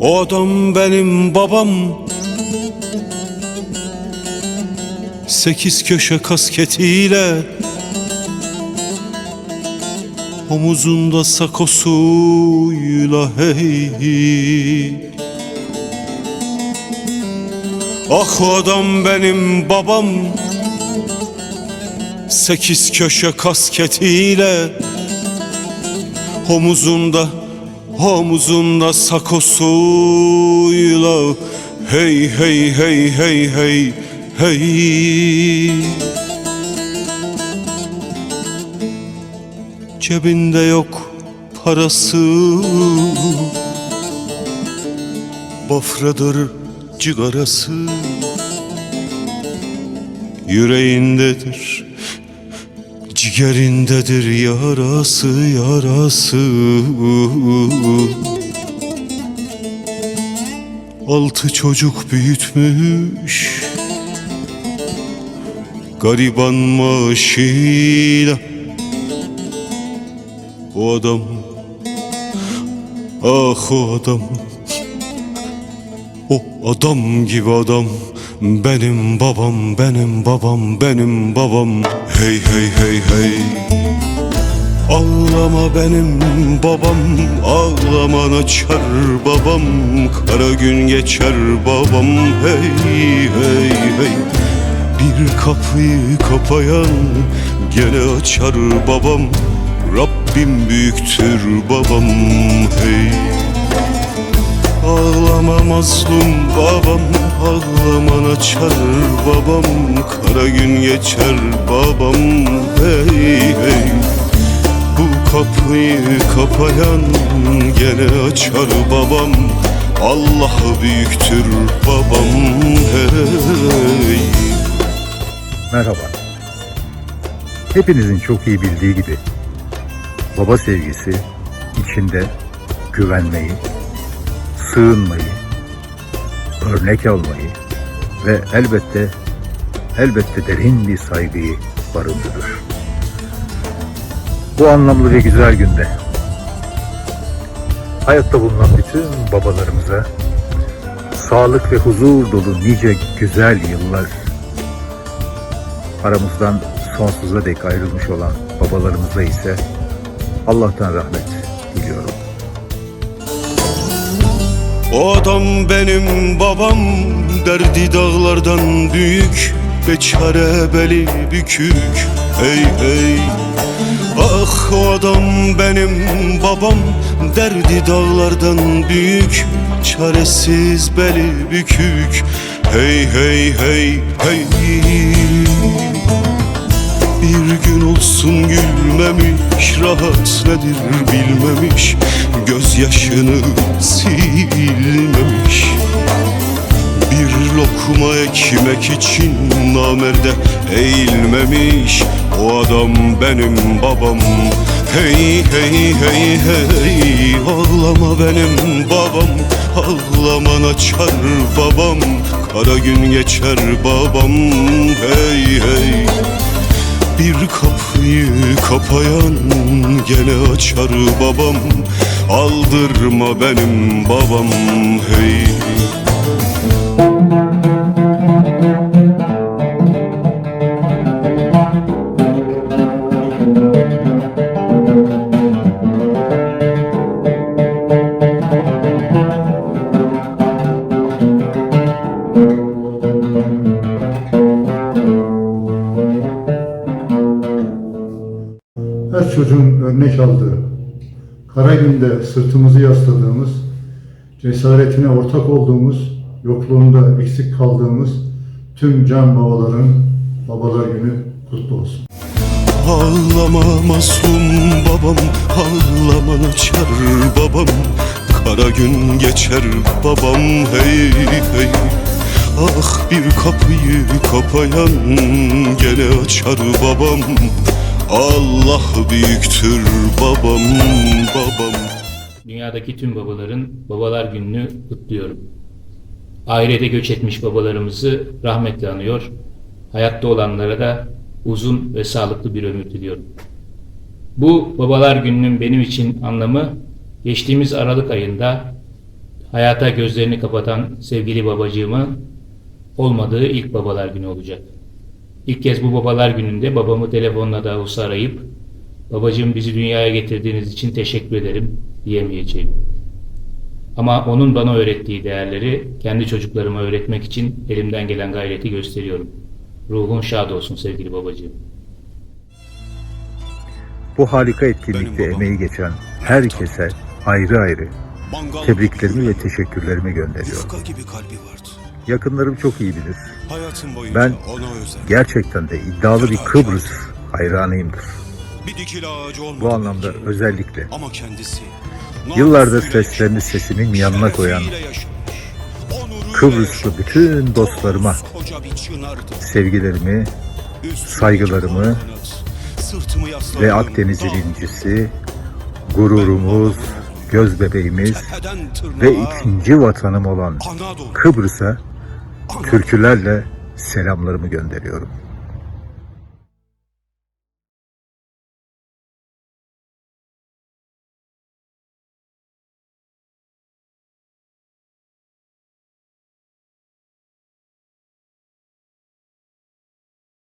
O adam benim babam. Sekiz köşe kasketiyle Omuzunda sakosuyla hey Ah o adam benim babam. Sekiz köşe kasketiyle Omuzunda Omuzunda sakosuyla Hey hey hey hey hey hey. Cebinde yok parası. Bafradır cigarası. Yüreğindedir Ciğerindedir yarası yarası. Altı çocuk büyütmüş. Gariban maaşıyla O adam Ah o adam O adam gibi adam Benim babam, benim babam, benim babam. Hey hey hey hey. Ağlama benim babam Ağlaman açar babam. Kara gün geçer babam Hey hey hey. Bir kapıyı kapayan Gene açar babam. Rabbim büyüktür babam Hey Ağlama mazlum babam Ağlaman açar babam. Kara gün geçer babam Hey hey. Bu kapıyı kapayan Gene açar babam. Allah büyüktür babam Hey. Merhaba. Hepinizin çok iyi bildiği gibi baba sevgisi içinde güvenmeyi, sığınmayı, örnek almayı ve elbette elbette derin bir saygıyı barındırır. Bu anlamlı ve güzel günde hayatta bulunan bütün babalarımıza sağlık ve huzur dolu nice güzel yıllar aramızdan sonsuza dek ayrılmış olan babalarımıza ise Allah'tan rahmet diliyorum. O adam benim babam Derdi dağlardan büyük Beçare beli bükük. Hey hey Ah o adam benim babam Derdi dağlardan büyük Çaresiz beli bükük. Hey hey hey hey gün olsun gülmemiş Rahat nedir bilmemiş Gözyaşını silmemiş. Bir lokma ekmek için namerde eğilmemiş O adam benim babam. Hey hey hey hey Ağlama benim babam Ağlaman açar babam. Kara gün geçer babam Hey hey bir kapıyı kapayan gene açar babam. Aldırma benim babam hey Her çocuğun örnek aldığı, kara günde sırtımızı yasladığımız, cesaretine ortak olduğumuz, yokluğunda eksik kaldığımız tüm can babaların babalar günü kutlu olsun. Ağlama mazlum babam Ağlaman açar babam. Kara gün geçer babam hey hey. Ah bir kapıyı kapayan gene açar babam Allah büyüktür babam babam Dünyadaki tüm babaların Babalar Günü'nü kutluyorum. Ahirete göç etmiş babalarımızı rahmetle anıyor. Hayatta olanlara da uzun ve sağlıklı bir ömür diliyorum. Bu Babalar Günü'nün benim için anlamı geçtiğimiz Aralık ayında hayata gözlerini kapatan sevgili babacığımın olmadığı ilk babalar günü olacak. İlk kez bu babalar gününde babamı telefonla dahusu arayıp babacığım bizi dünyaya getirdiğiniz için teşekkür ederim diyemeyeceğim. Ama onun bana öğrettiği değerleri kendi çocuklarıma öğretmek için elimden gelen gayreti gösteriyorum. Ruhun şad olsun sevgili babacığım. Bu harika etkinlikte emeği geçen herkese ayrı ayrı tebriklerimi ve teşekkürlerimi gönderiyorum. Yakınlarım çok iyi bilir. Hayatım boyunca Ben ona özel. gerçekten de iddialı bir Kıbrıs hayranıyımdır. Bu anlamda özellikle Ama kendisi Yıllardır seslerini sesimin yanına koyan Kıbrıslı bütün dostlarıma sevgilerimi saygılarımı ve dağ, incisi, gururumuz, göz bebeğimiz ve ikinci vatanım olan Kıbrıs'a. Türkülerle selamlarımı gönderiyorum.